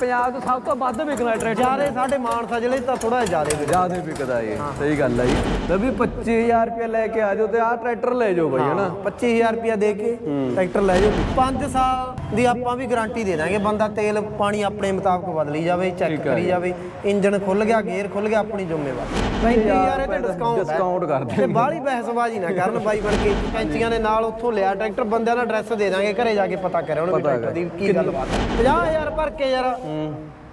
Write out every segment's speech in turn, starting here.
ਪੰਜਾਬ ਤੋਂ ਸਭ ਤੋਂ ਵੱਧ ਵਿਕਣਾ ਟਰੈਕਟਰ। ਜਿਆਦੇ ਸਾਡੇ ਮਾਨਸਾ ਜ਼ਿਲ੍ਹੇ 'ਚ ਤਾਂ ਥੋੜਾ ਜ਼ਿਆਦਾ ਵਿਕਦਾ। ਜ਼ਿਆਦਾ ਵਿਕਦਾ ਇਹ ਸਹੀ ਗੱਲ ਹੈ ਜੀ। ਲੈ ਵੀ 25000 ਰੁਪਏ ਲੈ ਕੇ ਆ ਜਾਓ ਤੇ ਆਹ ਟਰੈਕਟਰ ਲੈ ਜਾਓ ਬਾਈ ਹਨਾ? 25000 ਰੁਪਇਆ ਦੇ ਕੇ ਟਰੈਕਟਰ ਲੈ ਜਾਓ। 5 ਸਾਲ ਦੀ ਆਪਾਂ ਵੀ ਗਾਰੰਟੀ ਦੇ ਦਾਂਗੇ ਬੰਦਾ ਤੇਲ ਪਾਣੀ ਆਪਣੇ ਮੁਤਾਬਕ ਬਦਲੀ ਜਾਵੇ ਚੈੱਕ ਕਰੀ। ਜਾਵੇ ਇੰਜਨ ਖੁੱਲ ਗਿਆ ਗੇਅਰ ਖੁੱਲ ਗਿਆ ਆਪਣੀ ਜ਼ਿੰਮੇਵਾਰੀ। 35000 ਇਹ ਤੇ ਡਿਸਕਾਊਂਟ ਡਿਸਕਾਊਂਟ ਕਰ ਤੇ। ਬਾਹਲੀ ਬਹਿਸਬਾਜ਼ੀ ਨਾ ਕਰਨ ਬਾਈ ਬਣ ਕੇ। ਕੈਂਚੀਆਂ ਦੇ ਨਾਲ ਉੱਥੋਂ ਲਿਆ ਟਰੈਕਟਰ ਬੰਦਿਆਂ ਦਾ ਐਡਰੈਸ ਦੇ ਦਾਂਗੇ ਘਰੇ ਜਾ ਕੇ ਪਤਾ ਕਰਿਆ ਉਹਨੂੰ ਟਰੈਕਟਰ ਦੀ ਕੀ ਗੱਲਬਾਤ ਹੈ। 50000 ਭਰ ਕੇ ਯਾਰ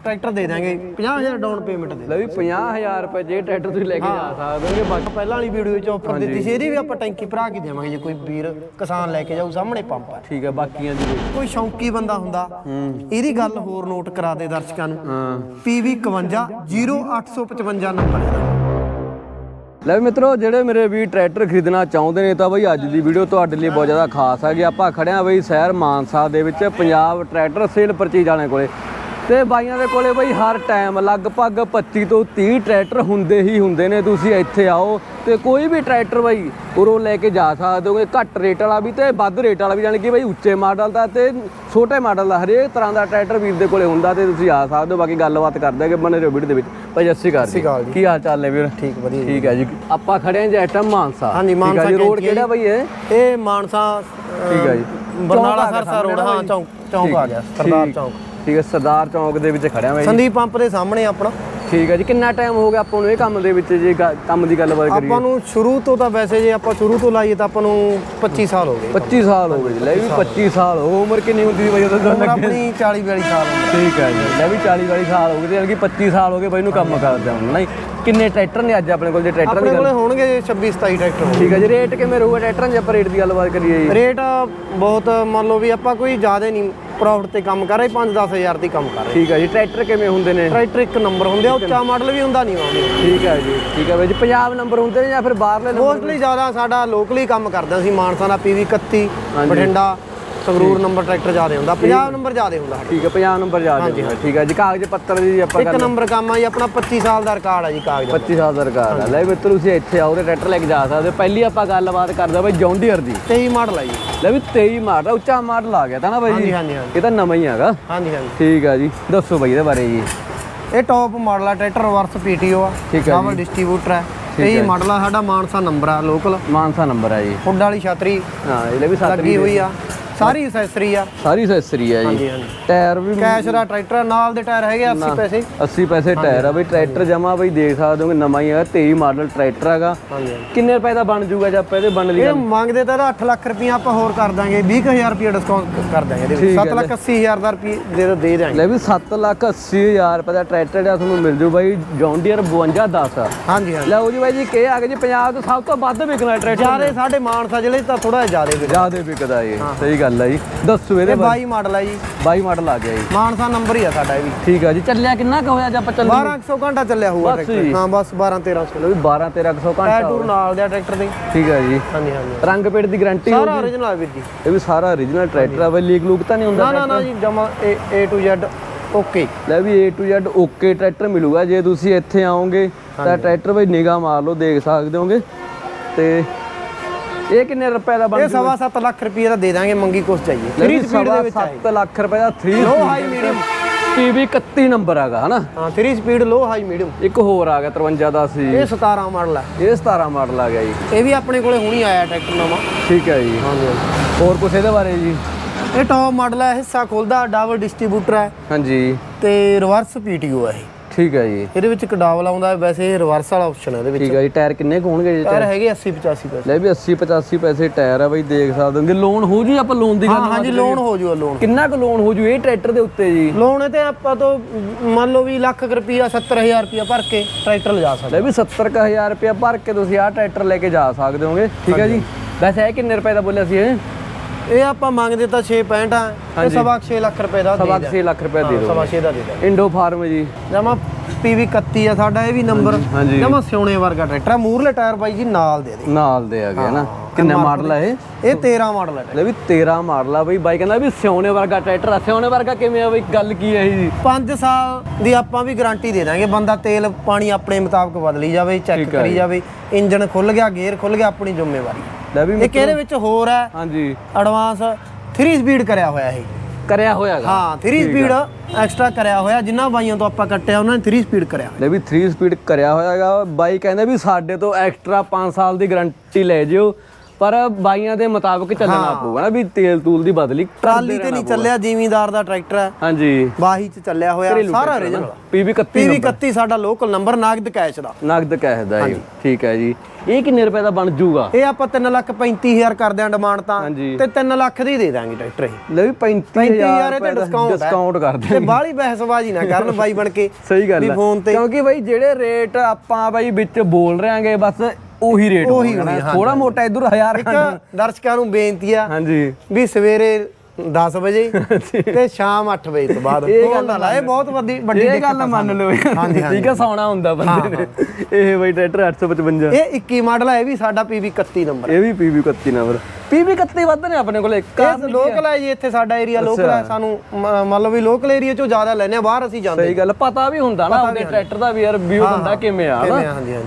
ਟਰੈਕਟਰ ਦੇ ਦਾਂਗੇ 50000 ਡਾਊਨ ਪੇਮੈਂਟ ਦੇ ਲੈ ਵੀ 50000 ਰੁਪਏ ਜੇ ਟਰੈਕਟਰ ਤੁਸੀਂ ਲੈ ਕੇ ਜਾ ਸਕਦੇ ਹੋਗੇ ਬਾਕੀ ਪਹਿਲਾਂ ਵਾਲੀ ਵੀਡੀਓ ਵਿੱਚ ਆਫਰ ਦਿੱਤੀ ਸੀ ਇਹਦੀ ਵੀ ਆਪਾਂ ਟੈਂਕੀ ਭਰਾ ਕੇ ਦੇਵਾਂਗੇ ਜੇ ਕੋਈ ਵੀਰ ਕਿਸਾਨ ਲੈ ਕੇ ਜਾਊ ਸਾਹਮਣੇ ਪੰਪ ਹੈ। ਠੀਕ ਹੈ ਬਾਕੀਆਂ ਦੀ ਕੋਈ ਸ਼ੌਂਕੀ ਬੰਦਾ ਹੁੰਦਾ ਇਹਦੀ ਗੱਲ ਹੋਰ ਨੋਟ ਕਰਾ ਦੇ ਦਰਸ਼ਕਾਂ ਨੂੰ। ਹਾਂ। PV 51 0855 ਨੰਬਰ ਲੈ ਮਿੱਤਰੋ ਜਿਹੜੇ ਮੇਰੇ ਵੀ ਟਰੈਕਟਰ ਖਰੀਦਣਾ ਚਾਹੁੰਦੇ ਨੇ ਤਾਂ ਬਈ ਅੱਜ ਦੀ ਵੀਡੀਓ ਤੁਹਾਡੇ ਲਈ ਬਹੁਤ ਜ਼ਿਆਦਾ ਖਾਸ ਹੈ ਕਿ ਆਪਾਂ ਖੜਿਆ ਬਈ ਸ਼ਹਿਰ ਮਾਨਸਾ ਦੇ ਵਿੱਚ ਪੰਜਾਬ ਟਰੈਕਟਰ ਸੇਲ ਪਰਚੇਜ ਵਾਲਿਆਂ ਕੋਲੇ। ਤੇ ਬਾਈਆਂ ਦੇ ਕੋਲੇ ਬਈ ਹਰ ਟਾਈਮ ਲਗਭਗ 25 ਤੋਂ 30 ਟਰੈਕਟਰ ਹੁੰਦੇ ਹੀ ਹੁੰਦੇ ਨੇ। ਤੁਸੀਂ ਇੱਥੇ ਆਓ ਤੇ ਕੋਈ ਵੀ ਟਰੈਕਟਰ ਬਈ ਉਰੋਂ ਲੈ ਕੇ ਜਾ ਸਕਦੇ ਹੋਗੇ ਘੱਟ ਰੇਟ ਵਾਲਾ ਵੀ ਤੇ ਵੱਧ ਰੇਟ ਵਾਲਾ ਵੀ ਕਿ ਬਈ ਉੱਚੇ ਮਾਡਲ ਦਾ ਤੇ ਛੋਟੇ ਮਾਡਲ ਦਾ। ਹਰੇਕ ਤਰ੍ਹਾਂ ਦਾ ਟਰੈਕਟਰ ਵੀਰ ਦੇ ਕੋਲੇ ਹੁੰਦਾ ਤੇ ਤੁਸੀਂ ਆ ਸਕਦੇ ਹੋ। ਬਾਕੀ ਗੱਲਬਾਤ ਕਰਦੇ ਕਿ ਬਣੇ ਰਹੋ ਵੀਡੀਓ ਦੇ ਵਿੱਚ। ਭਾਈ ਸਤਿ ਸ਼੍ਰੀ ਅਕਾਲ ਜੀ। ਕੀ ਹਾਲ ਚਾਲ ਹੈ ਵੀਰ? ਠੀਕ ਵਧੀਆ। ਠੀਕ ਹੈ ਜੀ। ਆਪਾਂ ਖੜੇ ਹਾਂ ਜੀ ਐਟਮ ਮਾਨਸਾ। ਹਾਂਜੀ, ਹੈ ਮਾਨਸਾ ਜੀ। ਰੋਡ ਹੈ ਕਿਹੜਾ ਬਈ ਇਹ? ਇਹ ਮਾਨਸਾ ਠੀਕ ਹੈ ਜੀ। ਬਰਨਾਲਾ ਸਰਸਾ ਰੋਡ ਹਾਂ ਚੌਂਕ ਚੌਂਕ ਆ ਗਿਆ ਸਰਦਾਰ ਚੌਂਕ। ਠੀਕ ਹੈ ਸਰਦਾਰ ਚੌਂਕ ਦੇ ਵਿੱਚ ਖੜਿਆ ਮੈਂ ਜੀ। ਸੰਦੀਪ ਪੰਪ ਦੇ ਸਾਹਮਣੇ ਆਪਣਾ। ਠੀਕ ਹੈ ਜੀ ਕਿੰਨਾ ਟਾਈਮ ਹੋ ਗਿਆ ਆਪਾਂ ਨੂੰ ਇਹ ਕੰਮ ਦੇ ਵਿੱਚ ਜੇ ਗ- ਕੰਮ ਦੀ ਗੱਲਬਾਤ ਕਰੀਏ? ਆਪਾਂ ਨੂੰ ਸ਼ੁਰੂ ਤੋਂ ਤਾਂ ਵੈਸੇ ਜੇ ਆਪਾਂ ਸ਼ੁਰੂ ਤੋਂ ਲਾਈਏ ਤਾਂ ਆਪਾਂ ਨੂੰ 25 ਸਾਲ ਹੋ ਗਏ। 25 ਸਾਲ ਹੋ ਗਏ ਜੀ ਲੈ ਵੀ 25 ਸਾਲ ਹੋ ਉਮਰ ਕਿੰਨੀ ਹੁੰਦੀ ਸੀ ਬਈ ਉਦੋਂ ਉਮਰ ਲੱਗੇ ਆਪਣੀ 40 42 ਸਾਲ ਉਮਰ ਠੀਕ ਹੈ ਜੀ ਲੈ ਵੀ 40 ਵਾਲੀ ਸਾਲ ਹੋ ਗਏ ਤੇ ਯਾਨੀ ਕਿ 25 ਸਾਲ ਹੋ ਗਏ ਬਈ ਨੂੰ ਕੰਮ ਕਰਦੇ ਹੁਣ ਨਹੀਂ? ਕਿੰਨੇ ਟਰੈਕਟਰ ਨੇ ਅੱਜ ਆਪਣੇ ਕੋਲ ਜੇ ਟਰੈਕਟਰ ਦੀ ਆਪਣੇ ਕੋਲੇ ਗੱਲ ਹੋਣਗੇ 26 27 ਟਰੈਕਟਰ ਠੀਕ ਹੈ ਜੀ ਰੇਟ ਕਿਵੇਂ ਰਹੂਗਾ ਟਰੈਕਟਰਾਂ ਦੀ ਆਪਾਂ ਰੇਟ ਦੀ ਗੱਲਬਾਤ ਕਰੀਏ ਜੀ? ਰੇਟ ਬਹੁਤ ਮੰਨ ਲਓ ਵੀ ਆਪਾਂ ਕੋਈ ਜ਼ਿਆਦਾ ਨਹੀਂ ਪ੍ਰੋਫਿਟ ਤੇ ਕੰਮ ਕਰ ਰਹੇ 5-10 ਹਜ਼ਾਰ ਦੀ ਕੰਮ ਕਰ ਰਹੇ। ਠੀਕ ਹੈ ਜੀ ਟਰੈਕਟਰ ਕਿਵੇਂ ਹੁੰਦੇ ਨੇ? ਟਰੈਕਟਰ ਇੱਕ ਨੰਬਰ ਹੁੰਦੇ ਆ ਉੱਚਾ ਮਾਡਲ ਵੀ ਹੁੰਦਾ ਨਹੀਂ ਆਉਂਦੇ ਠੀਕ ਹੈ ਜੀ ਠੀਕ ਹੈ ਬਈ ਜੀ ਪੰਜਾਬ ਨੰਬਰ ਹੁੰਦੇ ਨੇ ਜਾਂ ਫਿਰ ਬਾਹਰਲੇ ਨੰਬਰ ਮੋਸਟਲੀ ਜ਼ਿਆਦਾ ਸਾਡਾ ਲੋਕਲੀ ਕੰਮ ਕਰਦੇ ਸੀ ਮਾਨਸਾ ਦਾ PV 31 ਹਾਂਜੀ। ਬਠਿੰਡਾ ਸੰਗਰੂਰ ਨੰਬਰ ਟਰੈਕਟਰ ਜ਼ਿਆਦਾ ਹੁੰਦਾ ਪੰਜਾਬ ਨੰਬਰ ਜ਼ਿਆਦਾ ਹੁੰਦਾ ਠੀਕ ਹੈ 50 ਨੰਬਰ ਜਾ ਹਾਂਜੀ, ਜਾਊਗਾ ਠੀਕ ਹੈ। ਜੀ ਕਾਗਜ਼ ਪੱਤਰ ਦੀ ਆਪਾਂ ਇੱਕ ਨੰਬਰ ਕੰਮ ਆ ਜੀ ਆਪਣਾ 25 ਸਾਲ ਦਾ ਰਿਕਾਰਡ ਆ ਜੀ ਕਾਗਜ਼ 25 ਸਾਲ ਦਾ ਰਿਕਾਰਡ ਹੈ ਲੈ ਵੀ ਮਿੱਤਰ ਤੁਸੀਂ ਇੱਥੇ ਆਓ ਤੇ ਟਰੈਕਟਰ ਲੈ ਕੇ ਜਾ ਸਕਦੇ ਪਹਿਲੀ ਆਪਾਂ ਗੱਲਬਾਤ ਕਰਦੇ ਬਈ ਜੌਂਡੀਅਰ ਦੀ। 23 ਮਾਡਲ ਆ ਜੀ। ਲੈ ਵੀ 23 ਮਾਡਲ ਉੱਚਾ ਮਾਡਲ ਆ ਗਿਆ ਤਾਂ ਨਾ ਬਾਈ ਹਾਂਜੀ ਜੀ। ਹਾਂਜੀ ਹਾਂਜੀ ਇਹ ਤਾਂ ਨਵਾਂ ਹੀ ਹੈਗਾ। ਹਾਂਜੀ ਹਾਂਜੀ। ਠੀਕ ਹੈ ਜੀ ਦੱਸੋ ਬਈ ਇਹਦੇ ਬਾਰੇ ਜੀ। ਇਹ ਟੌਪ ਮਾਡਲ ਆ ਟਰੈਕਟਰ ਰਿਵਰਸ PTO ਆ। ਡਬਲ ਜੀ। ਡਿਸਟ੍ਰੀਬਿਊਟਰ ਠੀਕ ਇਹ। ਮਾਡਲ ਆ ਸਾਡਾ ਮਾਨਸਾ ਨੰਬਰ ਆ ਲੋਕਲ ਮਾਨਸਾ ਨੰਬਰ ਹੈ ਜੀ। ਹੁੱਡ ਵਾਲੀ ਛਤਰੀ। ਹਾਂ ਇਹਦੇ ਵੀ ਸੱਤ ਲੱਗੀ ਹੋਈ ਆ। ਸਾਰੀ ਅਸੈਸਰੀ ਆ। ਸਾਰੀ ਅਸੈਸਰੀ ਹੈ ਜੀ। ਹਾਂਜੀ ਹਾਂਜੀ। ਟਾਇਰ ਵੀ ਕੈਸ਼ ਦਾ ਟਰੈਕਟਰ ਆ, ਨਾਲ ਦੇ ਟਾਇਰ ਹੈਗੇ 80 ਪੈਸੇ। 80 ਪੈਸੇ ਟਾਇਰ ਆ ਬਈ ਟਰੈਕਟਰ ਜਮਾ ਬਈ ਦੇਖ ਸਕਦੇ ਹੋਗੇ ਨਵਾਂ ਹੀ ਹੈਗਾ 23 ਮਾਡਲ ਟਰੈਕਟਰ ਹੈਗਾ। ਹਾਂਜੀ ਹਾਂਜੀ। ਕਿੰਨੇ ਰੁਪਏ ਦਾ ਬਣ ਜੂਗਾ ਜੇ ਆਪਾਂ ਇਹਦੇ ਬਣਨ ਦੀ ਇਹ ਗੱਲ ਮੰਗਦੇ ਤਾਂ ਇਹਦਾ 8 ਲੱਖ ਰੁਪਏ ਆਪਾਂ ਹੋਰ ਕਰ ਦਾਂਗੇ 20000 ਰੁਪਏ ਡਿਸਕਾਊਂਟ ਕਰ ਦਾਂਗੇ ਇਹਦੇ ਵਿੱਚ। ਠੀਕ ਹੈ 7 ਲੱਖ 80000 ਦਾ ਰੁਪਏ ਦੇ ਦੇ ਦਾਂਗੇ ਲੈ ਵੀ 7 ਲੱਖ 80 ਹਜ਼ਾਰ ਰੁਪਏ ਦਾ ਟਰੈਕਟਰ ਜਿਹੜਾ ਤੁਹਾਨੂੰ ਮਿਲ ਜੂ ਬਾਈ ਜੌਂਡੀਅਰ 5210 ਹਾਂਜੀ ਹਾਂਜੀ। ਲਓ ਜੀ ਬਾਈ ਜੀ ਕੀ ਆ ਗਿਆ ਜੀ ਪੰਜਾਬ ਤੋਂ ਸਭ ਤੋਂ ਵੱਧ ਵਿਕਣਾ ਟਰੈਕਟਰ ਜਿਆਦੇ ਸਾਡੇ ਮਾਨਸਾ ਜ਼ਿਲ੍ਹੇ 'ਚ ਤਾਂ ਥੋੜਾ ਜ਼ਿਆਦਾ ਵਿਕਦਾ। ਜਿਆਦੇ ਵਿਕਦਾ ਇਹ ਸਹੀ ਗੱਲ ਹੈ ਜੀ। ਦੱਸੋ ਇਹਦੇ ਇਹ ਬਾਰੇ 22 ਮਾਡਲ ਆ ਜੀ। 22 ਮਾਡਲ ਆ ਗਿਆ ਜੀ। ਮਾਨਸਾ ਨੰਬਰ ਹੀ ਆ ਸਾਡਾ ਇਹ ਵੀ। ਠੀਕ ਆ ਜੀ। ਚੱਲਿਆ ਕਿੰਨਾ ਕੁ ਹੋਇਆ ਜੇ ਆਪਾਂ ਚੱਲ 1200 ਘੰਟਾ ਚੱਲਿਆ ਹੋਊਗਾ ਬਸ ਜੀ। ਟਰੈਕਟਰ ਹਾਂ ਬਸ 12 1300 ਲਓ ਵੀ 12 1300 ਟਾਇਰ ਘੰਟਾ ਟੂਰ ਨਾਲ ਦੇ ਟਰੈਕਟਰ ਦੇ। ਠੀਕ ਹੈ ਜੀ। ਹਾਂਜੀ ਹਾਂਜੀ ਰੰਗ ਪੇਟ ਦੀ ਗਾਰੰਟੀ ਸਾਰਾ origignal ਆ ਵੀਰ ਜੀ। ਇਹ ਵੀ ਸਾਰਾ origignal ਟਰੈਕਟਰ ਆ ਬਈ ਲੀਕ ਲੂਕ ਤਾਂ ਨਹੀਂ ਹੁੰਦਾ ਨਾ ਨਾ ਨਾ ਜੀ ਜਮਾ A to Z ਓਕੇ ਲੈ ਵੀ A to Z okay tractor ਮਿਲੂਗਾ। ਜੇ ਤੁਸੀਂ ਇੱਥੇ ਆਓਗੇ ਤਾਂ ਟਰੈਕਟਰ ਬਈ ਨਿਗਾਹ ਮਾਰ ਲਓ ਦੇਖ ਸਕਦੇ ਹੋਗੇ। ਤੇ ਇਹ ਕਿੰਨੇ ਰੁਪਏ ਦਾ ਇਹ ਸਵਾ ਸੱਤ ਲੱਖ ਰੁਪਏ ਦਾ ਦੇ ਦਾਂਗੇ ਮੰਗੀ ਕੁਛ ਚਾਹੀਏ। 3 ਸਪੀਡ ਦੇ ਵਿੱਚ ਆਏ। 7 ਲੱਖ ਰੁਪਏ ਦਾ 3 low high medium PV 31 number ਹੈਗਾ ਹਨਾ? ਹਾਂ 3 ਸਪੀਡ ਲੋ ਹਾਈ ਮੀਡੀਅਮ ਇੱਕ ਹੋਰ ਆ ਗਿਆ 53 ਦਾ ਸੀ। ਇਹ 17 ਮਾਡਲ ਹੈ ਇਹ 17 ਮਾਡਲ ਆ ਗਿਆ ਜੀ। ਇਹ ਵੀ ਆਪਣੇ ਕੋਲੇ ਹੁਣੀ ਆਇਆ ਟਰੈਕਟਰ ਨਵਾਂ। ਠੀਕ ਹੈ ਜੀ। ਹਾਂਜੀ। ਹੋਰ ਕੁਛ ਇਹਦੇ ਬਾਰੇ ਜੀ? ਇਹ ਟੌਪ ਮਾਡਲ ਹੈ ਹਿੱਸਾ ਖੁੱਲਦਾ ਡਬਲ ਡਿਸਟ੍ਰੀਬਿਊਟਰ ਹੈ ਹਾਂਜੀ। ਤੇ ਰਿਵਰਸ ਪੀਟੀਓ ਹੈ ਇਹ। ਠੀਕ ਹੈ ਜੀ। ਇਹਦੇ ਵਿੱਚ ਇੱਕ ਆਉਂਦਾ ਹੈ ਵੈਸੇ ਇਹ ਰਿਵਰਸ ਵਾਲਾ ਆਪਸ਼ਨ ਹੈ ਇਹਦੇ ਵਿੱਚ। ਠੀਕ ਹੈ ਜੀ ਟਾਇਰ ਕਿੰਨੇ ਕੁ ਹੋਣਗੇ ਜੀ ਟਾਇਰ ਹੈਗੇ 80 85 ਪੈਸੇ। ਲੈ ਵੀ 80 85 ਪੈਸੇ ਟਾਇਰ ਆ ਬਈ ਦੇਖ ਸਕਦੇ ਹੋਗੇ ਲੋਨ ਹੋ ਜੂ ਆਪਾਂ ਲੋਨ ਦੀ ਹਾਂ ਗੱਲ ਹਾਂਜੀ ਲੋਨ ਹੋ ਜੂਗਾ ਲੋਨ ਕਿੰਨਾ ਕੁ ਲੋਨ ਹੋ ਜੂ ਇਹ ਟਰੈਕਟਰ ਦੇ ਉੱਤੇ ਜੀ? ਲੋਨ ਤੇ ਆਪਾਂ ਤੋਂ ਮੰਨ ਲਓ ਵੀ ਲੱਖ ਕੁ ਰੁਪਈਆ 70000 ਰੁਪਈਆ ਭਰ ਕੇ ਟਰੈਕਟਰ ਲਿਜਾ ਸਕਦੇ ਲੈ ਵੀ 70000 ਰੁਪਏ ਭਰ ਕੇ ਤੁਸੀਂ ਆਹ ਟਰੈਕਟਰ ਲੈ ਕੇ ਜਾ ਸਕਦੇ ਹੋਗੇ। ਠੀਕ ਹੈ ਜੀ। ਵੈਸੇ ਇਹ ਕਿੰਨੇ ਰੁਪਏ ਦਾ ਬੋਲਿਆ ਸੀ ਇਹ? ਇਹ ਆਪਾਂ ਮੰਗਦੇ ਤਾਂ 665 ਆ ਇਹ ਸਵਾ 6 ਲੱਖ ਰੁਪਏ ਦਾ ਸਵਾ 6 ਲੱਖ ਰੁਪਏ ਦੇ ਦਿਓ ਸਵਾ 6 ਦਾ ਦੇ ਦਾਂ ਇੰਡੋ ਫਾਰਮ ਜੀ। ਜਮਾ PV 31 ਆ ਸਾਡਾ ਇਹ ਵੀ ਨੰਬਰ ਹਾਂਜੀ। ਜਮਾ ਸਿਉਣੇ ਵਰਗਾ ਟਰੈਕਟਰ ਆ। ਮੂਰਲੇ ਟਾਇਰ ਬਾਈ ਜੀ ਨਾਲ ਦੇ ਦੇ। ਨਾਲ ਦੇ ਆ ਗਏ ਨਾ। ਕਿੰਨਾ ਮਾਡਲ ਆ ਇਹ? ਇਹ 13 ਮਾਡਲ ਹੈ ਲੈ ਵੀ 13 ਮਾਡਲ ਆ ਬਈ। ਬਾਈ ਕਹਿੰਦਾ ਵੀ ਸਿਉਣੇ ਵਰਗਾ ਟਰੈਕਟਰ ਆ। ਸਿਉਣੇ ਵਰਗਾ ਕਿਵੇਂ ਆ ਬਈ? ਗੱਲ ਕੀ ਹੈ ਇਹ ਜੀ 5 ਸਾਲ ਦੀ ਆਪਾਂ ਵੀ ਗਾਰੰਟੀ ਦੇ ਦਾਂਗੇ। ਬੰਦਾ ਤੇਲ ਪਾਣੀ ਆਪਣੇ ਮੁਤਾਬਕ ਬਦਲੀ ਜਾਵੇ ਚੈੱਕ ਠੀਕ ਆ ਕਰੀ ਜੀ। ਜਾਵੇ। ਇੰਜਨ ਖੁੱਲ ਗਿਆ ਗੇਅਰ ਖੁੱਲ ਗਿਆ ਆਪਣੀ ਜ਼ਿੰਮੇਵਾਰੀ। ਲੈ ਵੀ ਇੱਕ ਇਹਦੇ ਵਿੱਚ ਹੋਰ ਹੈ? ਹਾਂਜੀ। ਐਡਵਾਂਸ 3 ਸਪੀਡ ਕਰਿਆ ਹੋਇਆ ਇਹ। ਕਰਿਆ ਹੋਇਆਗਾ ਹਾਂ 3 ਸਪੀਡ ਐਕਸਟਰਾ ਕਰਿਆ ਹੋਇਆ ਜਿੰਨਾ ਬਾਈਆਂ ਤੋਂ ਆਪਾਂ ਕੱਟਿਆ ਉਹਨਾਂ ਨੇ 3 ਸਪੀਡ ਕਰਿਆ ਹੋਇਆ। ਲੈ ਵੀ 3 ਸਪੀਡ ਕਰਿਆ ਹੋਇਆਗਾ ਬਾਈ ਕਹਿੰਦੇ ਵੀ ਸਾਡੇ ਤੋਂ ਐਕਸਟਰਾ 5 ਸਾਲ ਦੀ ਗਾਰੰਟੀ ਲੈ ਜਿਓ। ਪਰ ਬਾਈਆਂ ਦੇ ਮੁਤਾਬਕ ਚੱਲਣਾ ਪਊਗਾ ਨਾ ਵੀ ਤੇਲ ਤੂਲ ਦੀ ਬਦਲੀ ਟਰਾਲੀ ਤੇ ਨਹੀਂ ਚੱਲਿਆ ਜ਼ਿਮੀਂਦਾਰ ਦਾ ਟਰੈਕਟਰ ਹੈ। ਹਾਂਜੀ। ਬਾਹੀ ਚ ਚੱਲਿਆ ਹੋਇਆ ਸਾਰਾ ਓਰੀਜਨਲ ਪੀਵੀ 31 ਪੀਵੀ 31 ਸਾਡਾ ਲੋਕਲ ਨੰਬਰ ਨਾਗਦ ਕੈਸ਼ ਦਾ। ਨਗਦ ਕੈਸ਼ ਦਾ ਜੀ ਠੀਕ ਹੈ ਜੀ। ਇਹ ਕਿੰਨੇ ਰੁਪਏ ਦਾ ਬਣ ਜੂਗਾ ਇਹ ਆਪਾਂ 3 ਲੱਖ 35000 ਕਰਦੇ ਆਂ ਡਿਮਾਂਡ ਤਾਂ। ਤੇ 3 ਲੱਖ ਦੀ ਦੇ ਦਾਂਗੇ ਟਰੈਕਟਰ ਇਹ। ਲੈ ਵੀ 35000 35000 ਰੁਪਏ ਤੇ ਡਿਸਕਾਊਂਟ ਡਿਸਕਾਊਂਟ ਕਰ ਤੇ ਬਾਹਲੀ ਬਹਿਸਬਾਜ਼ੀ ਨਾ ਕਰਨ ਬਾਈ ਬਣ ਕੇ। ਸਹੀ ਗੱਲ ਹੈ। ਕਿਉਂਕਿ ਬਾਈ ਜਿਹੜੇ ਰੇਟ ਆਪਾਂ ਬਾਈ ਵਿੱਚ ਬੋਲ ਰਹੇ ਆਂਗੇ ਬਸ ਉਹੀ ਰੇਟ ਉਹੀ ਹੋਣਾ ਥੋੜਾ ਮੋਟਾ ਇਧਰ ਹਜ਼ਾਰ ਇੱਕ ਦਰਸ਼ਕਾਂ ਨੂੰ ਬੇਨਤੀ ਆ ਹਾਂਜੀ। ਵੀ ਸਵੇਰੇ 10 ਵਜੇ ਤੇ ਸ਼ਾਮ 8 ਵਜੇ ਤੋਂ ਬਾਅਦ। ਇਹ ਫੋਨ ਨਾ ਲਾਏ ਬਹੁਤ ਵੱਡੀ ਵੱਡੀ ਇਹ ਗੱਲ ਮੰਨ। ਲਓ ਹਾਂਜੀ ਠੀਕ ਹੈ ਸੌਣਾ ਹੁੰਦਾ ਬੰਦੇ ਨੇ ਇਹ ਬਾਈ ਟਰੈਕਟਰ 855 ਇਹ 21 ਮਾਡਲ ਹੈ ਇਹ ਵੀ ਸਾਡਾ ਪੀਵੀ 31 ਨੰਬਰ ਇਹ ਵੀ ਪੀਵੀ 31 ਨੰਬਰ। ਪੀਵੀ 31 ਵੱਧ ਨੇ ਆਪਣੇ ਕੋਲ ਇਹ ਲੋਕਲ ਹੈ ਜੀ ਇੱਥੇ ਸਾਡਾ ਏਰੀਆ ਲੋਕਲ ਹੈ ਸਾਨੂੰ ਮ- ਮੰਨ ਲਓ ਵੀ ਲੋਕਲ ਏਰੀਆ ਚੋਂ ਜ਼ਿਆਦਾ ਲੈਨੇ ਆ ਬਾਹਰ ਅਸੀਂ ਜਾਂਦੇ ਸਹੀ ਗੱਲ ਪਤਾ ਵੀ ਹੁੰਦਾ ਨਾ ਉਹਦੇ ਟਰੈਕਟਰ ਦਾ ਵੀ ਯਾਰ ਵਿਊ ਹੁੰਦਾ ਕਿਵੇਂ ਆ ਨਾ।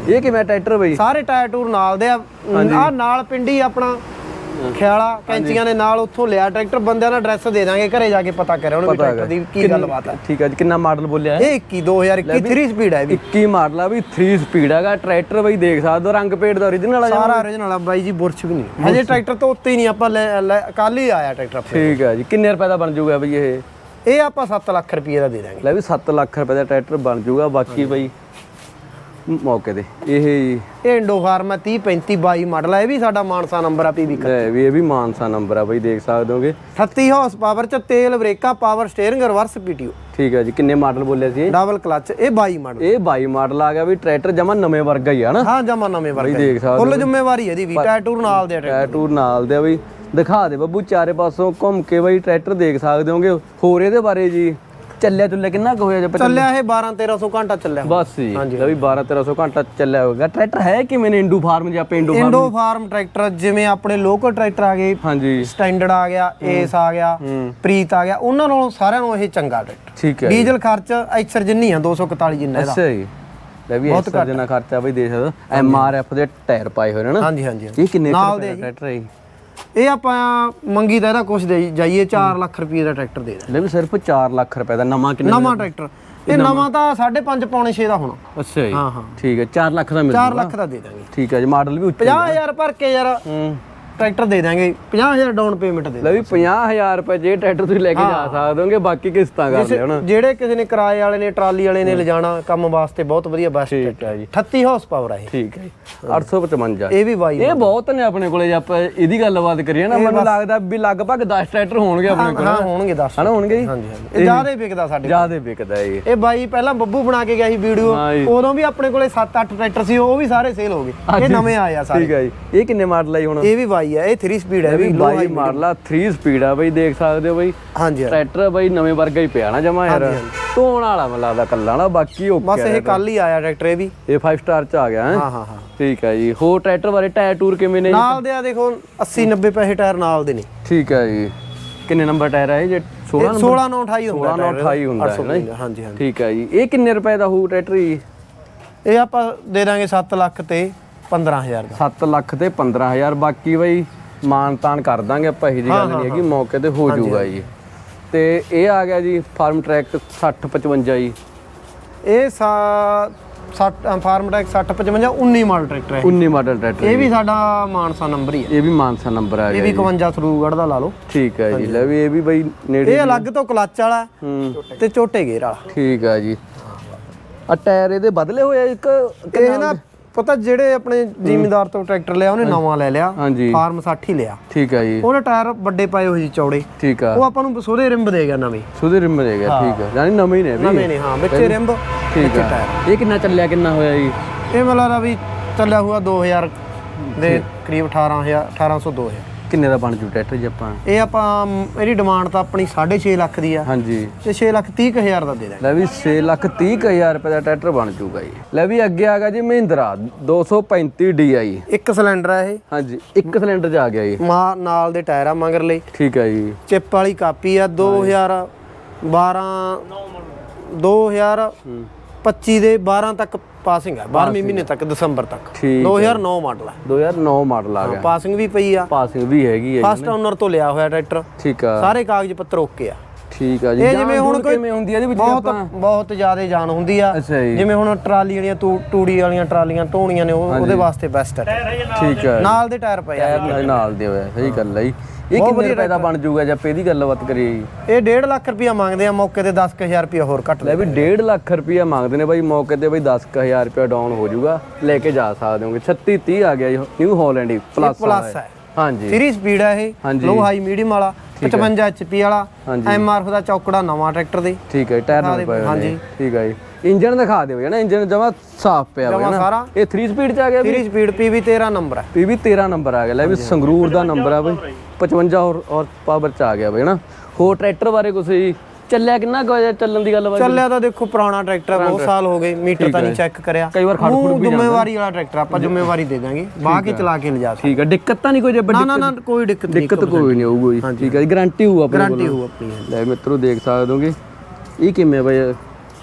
ਇਹ ਕਿਵੇਂ ਟਰੈਕਟਰ ਬਈ? ਸਾਰੇ ਟਾਇਰ ਟੂਰ ਨਾਲ ਦੇ ਆ। ਆ ਨਾਲ ਪਿੰਡੀ ਆਪਣਾ। ਖਿਆਲਾ ਕੈਂਚੀਆਂ ਦੇ ਨਾਲ ਉੱਥੋਂ ਲਿਆ ਟਰੈਕਟਰ ਬੰਦਿਆਂ ਦਾ ਐਡਰੈਸ ਦੇ ਦਾਂਗੇ ਘਰੇ ਜਾ ਕੇ ਪਤਾ ਕਰਿਆ ਉਹਨੂੰ ਵੀ ਟਰੈਕਟਰ ਦੀ ਕੀ ਗੱਲਬਾਤ ਹੈ ਠੀਕ ਹੈ ਜੀ ਕਿੰਨਾ ਮਾਡਲ ਬੋਲਿਆ ਹੈ? ਇਹ 21 2021 3 ਸਪੀਡ ਹੈ ਵੀ। 21 ਮਾਡਲ ਆ ਵੀ 3 ਸਪੀਡ ਹੈਗਾ। ਟਰੈਕਟਰ ਬਈ ਦੇਖ ਸਕਦੇ ਹੋ ਰੰਗ ਪੇਟ ਦਾ origignal ਆ ਸਾਰਾ origignal ਆ ਬਾਈ ਜੀ ਬੁਰਸ਼ ਵੀ ਨਹੀਂ। ਹਜੇ ਟਰੈਕਟਰ ਤੋਂ ਉੱਤੇ ਹੀ ਨਹੀਂ ਆਪਾਂ ਕੱਲ ਹੀ ਆਇਆ ਟਰੈਕਟਰ ਆਪਣੇ ਠੀਕ ਹੈ ਜੀ ਕਿੰਨੇ ਰੁਪਏ ਦਾ ਬਣ ਜਾਊਗਾ ਬਈ ਇਹ? ਇਹ ਆਪਾਂ 7 ਲੱਖ ਰੁਪਏ ਦਾ ਦੇ ਦਾਂਗੇ। ਲੈ ਵੀ 7 ਲੱਖ ਰੁਪਏ ਦਾ ਟਰੈਕਟਰ ਬਣ ਜਾਊਗਾ ਬਾਕੀ ਬਈ ਮੌਕੇ ਤੇ। ਇਹ ਜੀ ਇਹ ਇੰਡੋ ਫਾਰਮ ਹੈ 30 35 22 ਮਾਡਲ ਹੈ ਇਹ ਵੀ ਸਾਡਾ ਮਾਨਸਾ ਨੰਬਰ ਆ ਪੀਵੀ ਲੈ ਵੀ ਇਹ ਵੀ ਮਾਨਸਾ ਨੰਬਰ ਆ ਬਈ ਦੇਖ ਸਕਦੇ ਹੋਗੇ। 38 ਹਾਰਸ ਪਾਵਰ ਚ ਤੇਲ ਬ੍ਰੇਕਾਂ ਪਾਵਰ ਸਟੀਅਰਿੰਗ ਰਿਵਰਸ ਪੀਟੀਓ ਠੀਕ ਹੈ ਜੀ ਕਿੰਨੇ ਮਾਡਲ ਬੋਲਿਆ ਸੀ? ਡਬਲ ਕਲਚ ਇਹ 22 ਮਾਡਲ। ਇਹ 22 ਮਾਡਲ ਆ ਗਿਆ ਵੀ ਟਰੈਕਟਰ ਜਮਾ ਨਵੇਂ ਵਰਗਾ ਹੀ ਆ ਨਾ ਹਾਂ ਜਮਾ ਨਵੇਂ ਬਈ ਵਰਗਾ ਦੇਖ ਸਕਦੇ ਫੁੱਲ ਜ਼ਿੰਮੇਵਾਰੀ ਇਹਦੀ ਵੀ ਟਾਇਰ ਟੂਰ ਨਾਲ ਦੇ ਟਰੈਕਟਰ ਨਾਲ ਦੇ ਬਈ। ਦਿਖਾ ਦੇ ਬੱਬੂ ਚਾਰੇ ਪਾਸੋਂ ਘੁੰਮ ਕੇ ਬਈ ਟਰੈਕਟਰ ਦੇਖ ਸਕਦੇ ਹੋਗੇ। ਹੋਰ ਇਹਦੇ ਬਾਰੇ ਜੀ? ਚੱਲਿਆ ਚੁੱਲਿਆ ਕਿੰਨਾ ਕੁ ਹੋਇਆ ਜੇ ਪਤਾ ਚੱਲਿਆ ਇਹ 12 1300 ਘੰਟਾ ਚੱਲਿਆ ਬਸ ਜੀ ਵੀ 12 1300 ਘੰਟਾ ਚੱਲਿਆ ਹੋਗਾ ਟਰੈਕਟਰ ਹੈ ਕਿਵੇਂ ਨੇ ਇੰਡੂ ਫਾਰਮ ਜਾਂ ਪਿੰਡੂ ਫਾਰਮ ਇੰਡੋ ਫਾਰਮ ਟਰੈਕਟਰ ਜਿਵੇਂ ਆਪਣੇ ਲੋਕਲ ਟਰੈਕਟਰ ਆ ਗਏ ਹਾਂਜੀ। ਸਟੈਂਡਰਡ ਆ ਗਿਆ ਏਸ ਆ ਗਿਆ ਪ੍ਰੀਤ ਆ ਗਿਆ ਉਹਨਾਂ ਨਾਲੋਂ ਸਾਰਿਆਂ ਨਾਲੋਂ ਇਹ ਚੰਗਾ ਟਰੈਕਟਰ। ਠੀਕ ਹੈ ਡੀਜ਼ਲ ਖਰਚ ਐਕਸਰ ਜਿੰਨੀ ਆ 241 ਜਿੰਨਾ ਇਹਦਾ। ਅੱਛਾ ਜੀ। ਲੈ ਵੀ ਇਸ ਜਿੰਨਾ ਖਰਚਾ ਬਈ ਦੇਖ ਐਮ ਆਰ ਐਫ ਦੇ ਟਾਇਰ ਪਾਏ ਹੋਏ ਨੇ ਨਾ। ਹਾਂਜੀ ਹਾਂਜੀ। ਇਹ ਕਿੰਨੇ ਟਰੈਕਟਰ ਹੈ? ਇਹ ਆਪਾਂ ਮੰਗੀ ਤਾਂ ਇਹਦਾ ਕੁਛ ਦੇ ਜਾਈਏ 4 ਲੱਖ ਰੁਪਏ ਦਾ ਟਰੈਕਟਰ ਦੇ ਦੇ ਲੈ ਵੀ ਸਿਰਫ 4 ਲੱਖ ਰੁਪਏ ਦਾ ਨਵਾਂ ਕਿੰਨੇ ਨਵਾਂ ਟਰੈਕਟਰ। ਇਹ ਨਵਾਂ। ਤਾਂ 5.5 ਪੌਣੇ 6 ਦਾ ਹੋਣਾ। ਅੱਛਾ ਜੀ। ਹਾਂ, ਹਾਂ। ਠੀਕ ਹੈ 4 ਲੱਖ ਦਾ ਮਿਲ 4 ਜੂਗਾ ਲੱਖ ਦਾ ਦੇ ਦਾਂਗੇ। ਠੀਕ ਹੈ ਜੀ ਮਾਡਲ ਵੀ ਉੱਚਾ 50000 ਭਰ ਕੇ ਯਾਰ। ਹੂੰ। ਟਰੈਕਟਰ ਦੇ ਦਾਂਗੇ 50000 ਡਾਊਨ ਪੇਮੈਂਟ ਦੇ ਲੈ ਵੀ 50000 ਰੁਪਏ ਜੇ ਟਰੈਕਟਰ ਤੁਸੀਂ ਲੈ ਕੇ ਜਾ ਸਕਦੇ ਹੋਗੇ ਬਾਕੀ ਕਿਸ਼ਤਾਂ ਕਰ ਲਿਓ ਨਾ। ਜਿਹੜੇ ਕਿਸੇ ਨੇ ਕਿਰਾਏ ਵਾਲੇ ਨੇ ਟਰਾਲੀ ਵਾਲੇ ਨੇ ਲਿਜਾਣਾ ਕੰਮ ਵਾਸਤੇ ਬਹੁਤ ਵਧੀਆ ਬੈਸਟ ਠੀਕ ਹੈ ਜੀ। 38 ਹਾਰਸ ਪਾਵਰ ਇਹ। ਠੀਕ ਹੈ ਜੀ। 855 ਇਹ ਵੀ ਬਾਈ ਇਹ ਬਹੁਤ ਨੇ ਆਪਣੇ ਕੋਲੇ ਜੇ ਆਪਾਂ ਇਹਦੀ ਗੱਲਬਾਤ ਕਰੀਏ ਨਾ ਮੈਨੂੰ ਲੱਗਦਾ ਵੀ ਲਗਭਗ 10 ਟਰੈਕਟਰ ਹੋਣਗੇ ਆਪਣੇ ਕੋਲ। ਹਾਂ ਹੋਣਗੇ 10 ਹਨਾ ਹੋਣਗੇ ਜੀ? ਇਹ ਜ਼ਿਆਦਾ ਹੀ ਵਿਕਦਾ ਸਾਡੇ ਜਿਆਦੇ ਵਿਕਦਾ ਇਹ। ਇਹ ਬਾਈ ਪਹਿਲਾਂ ਬੱਬੂ ਬਣਾ ਕੇ ਗਿਆ ਸੀ ਵੀਡੀਓ। ਹਾਂ। ਉਦੋਂ ਵੀ ਆਪਣੇ ਕੋਲੇ 7-8 ਟਰੈਕਟਰ ਸੀ ਉਹ ਵੀ ਸਾਰੇ ਸੇਲ ਹੋ ਗਏ। ਇਹ ਨਵੇਂ ਆਏ ਆ ਸਾਰੇ। ਠੀਕ ਹੈ ਜੀ। ਇਹ ਕਿੰਨੇ ਮਾਡਲ ਆ ਜੀ ਹੁਣ? ਇਹ ਵੀ ਬਾਈ ਆ ਇਹ 3 ਸਪੀਡ ਹੈ ਵੀ ਬਾਈ ਮਾਡਲ ਆ 3 ਸਪੀਡ ਆ ਬਈ ਦੇਖ ਸਕਦੇ ਹੋ ਬਈ। ਹਾਂਜੀ। ਟਰੈਕਟਰ ਬਈ ਨਵੇਂ ਵਰਗਾ ਹੀ ਪਿਆ ਨਾ ਜਮਾ ਯਾਰ। ਧੋਣ ਵਾਲਾ ਮੈਨੂੰ ਲੱਗਦਾ ਕੱਲਾ ਨਾ ਬਾਕੀ ਓਕੇ ਬਸ ਇਹ ਕੱਲ ਹੀ ਆਇਆ ਟਰੈਕਟਰ ਇਹ ਵੀ। ਇਹ 5 ਸਟਾਰ ਚ ਆ ਗਿਆ ਹੈ? ਹਾਂ ਹਾਂ ਹਾਂ। ਠੀਕ ਹੈ ਜੀ। ਹੋਰ ਟਰੈਕਟਰ ਬਾਰੇ ਟਾਇਰ ਟੂਰ ਕਿਵੇਂ ਨੇ? ਨਾਲ ਦੇ ਆ ਦੇਖੋ 80 90 ਪੈਸੇ ਟਾਇਰ ਨਾਲ ਦੇ ਨੇ। ਠੀਕ ਹੈ ਜੀ। ਕਿੰਨੇ ਨੰਬਰ ਟਾਇਰ ਹੈ ਇਹ? ਜੇ 16 ਨੰਬਰ 16 9 28 ਹੁੰਦਾ 16 ਨਾਲ 28 ਹੁੰਦਾ ਹੈ ਨਾ? ਹਾਂਜੀ ਹਾਂਜੀ। ਠੀਕ ਹੈ ਜੀ। ਇਹ ਕਿੰਨੇ ਰੁਪਏ ਦਾ ਹੋਊ ਟਰੈਕਟਰ ਜੀ? ਇਹ ਆਪਾਂ ਦੇ ਦਾਂਗੇ 7 ਲੱਖ ਤੇ। 15000 ਦਾ। 7 ਲੱਖ ਤੇ 15000 ਬਾਕੀ ਬਈ ਮਾਨ ਤਾਨ ਕਰ ਦਾਂਗੇ ਆਪਾਂ ਇਹੀ ਜੀ ਗੱਲ ਨਹੀਂ ਹੈਗੀ ਮੌਕੇ ਤੇ ਹੋ ਜਾਊਗਾ ਜੀ। ਤੇ ਇਹ ਆ ਗਿਆ ਜੀ ਫਾਰਮ ਟਰੈਕ 60 55 ਜੀ। ਇਹ ਸਾ 60 ਫਾਰਮ ਟੈਕ 60 55 19 ਮਾਡਲ ਟਰੈਕਟਰ ਹੈ 19 ਮਾਡਲ ਟਰੈਕਟਰ ਇਹ ਵੀ ਸਾਡਾ ਮਾਨਸਾ ਨੰਬਰ ਹੀ ਹੈ। ਇਹ ਵੀ ਮਾਨਸਾ ਨੰਬਰ ਆ ਇਹ ਗਿਆ ਵੀ 51 ਸਰੂਗੜ ਦਾ ਲਾ ਲਓ। ਠੀਕ ਹੈ ਜੀ ਲੈ ਵੀ ਇਹ ਵੀ ਬਈ ਨੇੜੇ ਇਹ ਅਲੱਗ ਤੋਂ ਕਲੱਚ ਵਾਲਾ ਤੇ ਝੋਟੇ ਗੇਅਰ ਵਾਲਾ। ਠੀਕ ਆ ਜੀ। ਆ ਟਾਇਰ ਇਹਦੇ ਬਦਲੇ ਹੋਏ ਇੱਕ ਇਹ ਨਾ ਪਤਾ ਜਿਹੜੇ ਆਪਣੇ ਜ਼ਿਮੀਂਦਾਰ ਤੋਂ ਟਰੈਕਟਰ ਲਿਆ ਉਹਨੇ ਨਵਾਂ ਲੈ ਲਿਆ ਹਾਂਜੀ। ਫਾਰਮ 60 ਹੀ ਲਿਆ। ਠੀਕ ਆ ਜੀ। ਉਹਨੇ ਟਾਇਰ ਵੱਡੇ ਪਾਏ ਹੋਏ ਸੀ ਚੌੜੇ। ਠੀਕ ਆ। ਉਹ ਆਪਾਂ ਨੂੰ ਸੋਦੇ ਰਿੰਬ ਦੇ ਗਿਆ ਨਵੇਂ। ਸੁਧੇ ਰਿਮ ਦੇ ਗਿਆ ਠੀਕ ਆ। ਯਾਨੀ ਨਵੇਂ ਹੀ ਨੇ ਵੀ। ਨਵੇਂ ਨੇ ਹਾਂ। ਵਿੱਚ ਰਿੰਬ ਠੀਕ ਆ। ਇਹ ਕਿੰਨਾ ਚੱਲਿਆ ਕਿੰਨਾ ਹੋਇਆ ਜੀ? ਇਹ ਲੱਗਦਾ ਵੀ ਚੱਲਿਆ ਹੋਇਆ 2000 ਦੇ ਕਰੀਬ 18000 1800 2000 ਕਿੰਨੇ ਦਾ ਬਣ ਜੂ ਟਰੈਕਟਰ ਜੀ ਆਪਾਂ? ਇਹ ਆਪਾਂ ਇਹਦੀ ਡਿਮਾਂਡ ਤਾਂ ਆਪਣੀ 6.5 ਲੱਖ ਦੀ ਆ। ਹਾਂਜੀ। ਤੇ 6 ਲੱਖ 30 ਕੁ ਹਜ਼ਾਰ ਦਾ ਦੇ ਦਾਂਗੇ ਲੈ ਵੀ 6 ਲੱਖ 30 ਕੁ ਹਜ਼ਾਰ ਰੁਪਏ ਦਾ ਟਰੈਕਟਰ ਬਣ ਜੂਗਾ ਜੀ। ਲੈ ਵੀ ਅੱਗੇ ਆ ਗਿਆ ਜੀ ਮਹਿੰਦਰਾ 235 DI ਇੱਕ ਸਿਲੰਡਰ ਆ ਇਹ। ਹਾਂਜੀ ਇੱਕ ਸਿਲੰਡਰ ਚ ਆ ਗਿਆ ਜੀ। ਮਾ ਨਾਲ ਦੇ ਟਾਇਰ ਆ ਮਗਰ ਲਈ। ਠੀਕ ਆ ਜੀ। ਚਿਪ ਵਾਲੀ ਕਾਪੀ ਆ 2012 2025 ਦੇ 12 ਤੱਕ ਪਾਸਿੰਗ ਆ 12ਵੇਂ ਮਹੀਨੇ ਤੱਕ ਦਸੰਬਰ ਤੱਕ। ਠੀਕ 2009 ਮਾਡਲ ਆ। 2009 ਮਾਡਲ ਆ ਗਿਆ। ਪਾਸਿੰਗ ਵੀ ਪਈ ਆ। ਪਾਸਿੰਗ ਵੀ ਹੈਗੀ ਹੈ ਫਸਟ ਓਨਰ ਤੋਂ ਲਿਆ ਹੋਇਆ ਟਰੈਕਟਰ। ਠੀਕ ਆ। ਸਾਰੇ ਕਾਗਜ਼ ਪੱਤਰ ਓਕੇ ਆ। ਠੀਕ ਆ ਜੀ। ਇਹ ਜਿਵੇਂ ਹੁਣ ਕੋਈ ਕਿਵੇਂ ਹੁੰਦੀ ਆ ਇਹਦੇ ਵਿੱਚ ਬਹੁਤ ਆਪਾਂ? ਬਹੁਤ ਜ਼ਿਆਦਾ ਜਾਨ ਹੁੰਦੀ ਆ। ਅੱਛਾ ਜੀ। ਜਿਵੇਂ ਹੁਣ ਟਰਾਲੀ ਵਾਲੀਆਂ ਤੂ- ਤੂੜੀ ਵਾਲੀਆਂ ਟਰਾਲੀਆਂ ਢੋਣੀਆਂ ਨੇ ਉਹ ਉਹਦੇ ਵਾਸਤੇ ਬੈਸਟ ਹੈ ਠੀਕ ਹੈ ਨਾਲ ਦੇ ਟਾਇਰ ਪਏ ਆ। ਟਾਇਰ ਨਾਲ ਨਾਲ ਦੇ ਹੋਇਆ ਸਹੀ ਗੱਲ ਹੈ ਜੀ। ਇਹ ਕਿੰਨੇ ਰੁਪਏ ਦਾ ਬਣ ਜਾਊਗਾ ਜੇ ਆਪਾਂ ਇਹਦੀ ਗੱਲਬਾਤ ਕਰੀਏ ਜੀ? ਇਹ 1.5 ਲੱਖ ਰੁਪਇਆ ਮੰਗਦੇ ਆ ਮੌਕੇ ਤੇ 10000 ਰੁਪਇਆ ਹੋਰ ਘੱਟ ਲੈ ਵੀ 1.5 ਲੱਖ ਰੁਪਇਆ ਮੰਗਦੇ ਨੇ ਬਾਈ ਮੌਕੇ ਤੇ ਬਾਈ 10000 ਰੁਪਇਆ ਡਾਊਨ ਹੋ ਜਾਊਗਾ ਲੈ ਕੇ ਜਾ ਸਕਦੇ ਹੋਗੇ। 36 30 ਆ ਗਿਆ ਜੀ ਨਿਊ ਹਾਲੈਂਡ ਹੀ ਪਲੱਸ ਪਲੱਸ ਹੈ ਹਾਂਜੀ। 3 ਸਪੀਡ ਹੈ ਇਹ। ਹਾਂਜੀ। ਲੋ ਹਾਈ ਮੀਡੀਅਮ ਵਾਲਾ। 55 HP ਵਾਲਾ ਹਾਂਜੀ। ਐਮਆਰਐਫ ਦਾ ਚੌਕੜਾ ਨਵਾਂ ਟਰੈਕਟਰ ਦੇ। ਠੀਕ ਹੈ ਟਾਇਰ ਨਾਲ ਪਏ ਹੋਏ ਨੇ ਠੀਕ ਹੈ ਜੀ। ਇੰਜਨ ਦਿਖਾ ਦਿਓ ਜਣਾ ਇੰਜਨ ਜਮਾ ਸਾਫ਼ ਪਿਆ ਹੋਇਆ ਜਮਾਂ ਨਾ। ਸਾਰਾ। ਇਹ 3 ਸਪੀਡ ਚ ਆ ਗਿਆ 3 ਸਪੀਡ PV 13 ਨੰਬਰ ਹੈ। ਪੀਵੀ 13 ਨੰਬਰ ਆ ਗਿਆ। ਲੈ ਵੀ ਸੰਗਰੂਰ ਦਾ ਨੰਬਰ ਆ ਬਈ। 55 ਹੋਰ ਔਰ ਪਾਵਰ ਚ ਆ ਗਿਆ ਬਈ ਨਾ ਹੋਰ ਟਰੈਕਟਰ ਬਾਰੇ ਜੀ? ਚੱਲਿਆ ਕਿੰਨਾ ਕੁ ਹੋਇਆ ਚੱਲਣ ਦੀ ਗੱਲ ਬਾਈ ਚੱਲਿਆ ਤਾਂ ਦੇਖੋ ਪੁਰਾਣਾ ਟਰੈਕਟਰ ਬਹੁਤ ਸਾਲ ਹੋ ਗਏ ਮੀਟਰ ਤਾਂ ਨਹੀਂ ਚੈੱਕ ਕਰਿਆ। ਕਈ ਵਾਰ ਖੜ ਖੁੜ ਉਹ ਜ਼ਿੰਮੇਵਾਰੀ ਵਾਲਾ ਟਰੈਕਟਰ ਆਪਾਂ ਜ਼ਿੰਮੇਵਾਰੀ ਦੇ ਦਾਂਗੇ। ਬਾਹ ਕੇ ਚਲਾ ਕੇ ਲਿਜਾ ਸਕਦੇ ਠੀਕ ਹੈ ਦਿੱਕਤ ਤਾਂ ਨਹੀਂ ਕੋਈ ਜੇ ਨਾ ਨਾ ਨਾ ਕੋਈ ਦਿੱਕਤ ਨਹੀਂ ਦਿੱਕਤ ਕੋਈ ਨਹੀਂ ਆਊਗੀ ਠੀਕ ਹੈ ਜੀ ਗਾਰੰਟੀ ਹੋਊ ਆਪਣੇ ਗਾਰੰਟੀ ਹੋਊ ਆਪਣੀ ਲੈ ਮਿੱਤਰੋ ਦੇਖ ਸਕਦੇ ਹੋਗੇ ਇਹ ਕਿਵੇਂ ਬਈ